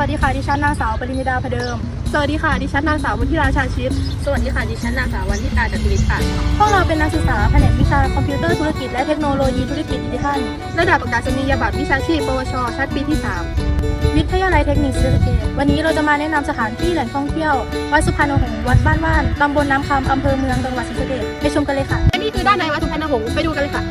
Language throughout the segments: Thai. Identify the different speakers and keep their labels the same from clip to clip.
Speaker 1: วัสดีค่ะดิฉันนางสาวปริมิดาพเดิม สวัสดีค่ะดิฉันนางสาววุฒิราชาชิต
Speaker 2: สวัสดีค่ะดิฉันนางสาววันทิตาจักริศค่ะ
Speaker 1: พวกเราเป็นนักศึกษาแผนกวิชาคอมพิวเตอร์ธุรกิจและเทคโนโลยีธุรกิจดิจิทัลระดับประกาศนียบัตรวิชาชีพ ปวช ชั้นปีที่ 3 วิทยาลัยเทคนิคศรีสะเกษวันนี้เราจะมาแนะนำสถานที่แหล่งท่องเที่ยว วัดสุพรรณหงส์วัดบ้านว่านตำบลน้ำคำอำเภอเมืองจังหวัดศรีสะเกษไปชมกันเลยค่ะ
Speaker 2: และนี่คือด้านในวัดสุพรรณหงส์ไปดูกันเลยค่ะ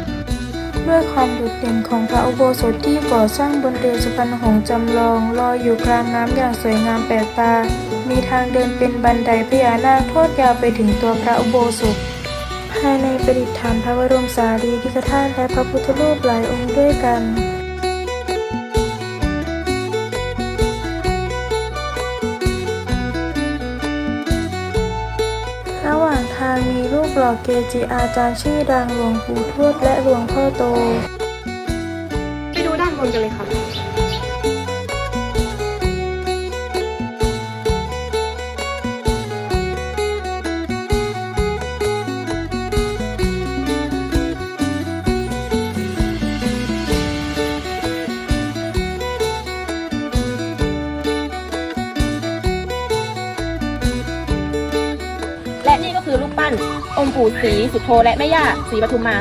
Speaker 3: ด้วยความโดดเด่นของพระอุโบสถที่ก่อสร้างบนเรือสุพรรณหงส์จำลองลอยอยู่กลางน้ำอย่างสวยงามแปลกตา มีทางเดินเป็นบันไดพญานาคทอดยาวไปถึงตัวพระอุโบสถ ภายในประดิษฐานพระบรมสารีริกธาตุและพระพุทธรูปหลายองค์ด้วยกันางมีรูปหล่อเกจิอาจารย์ชื่อดังหลวงปู่ทวดและหลวงพ่อโต
Speaker 2: ไปดูด้านบนกันเลยค่ะ และนี่ก็คือรูปปั้น องค์ปู่ศรีสุโธและแม่ย่าศรีปทุมมา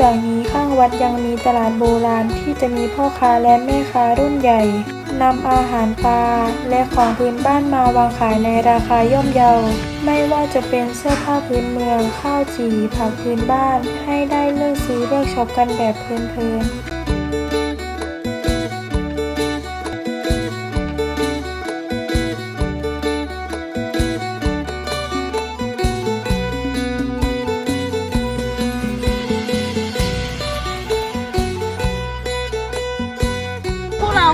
Speaker 2: จา
Speaker 1: กนี้
Speaker 3: ข้างวัดยังมีตลาดโบราณที่จะมีพ่อค้าและแม่ค้ารุ่นใหญ่นำอาหารปลาและของพื้นบ้านมาวางขายในราคาย่อมเยา ไม่ว่าจะเป็นเสื้อผ้าพื้นเมือง ข้าวจี่ผักพื้นบ้าน ให้ได้เลือกซื้อเลือกช็อปกันแบบเพลินๆ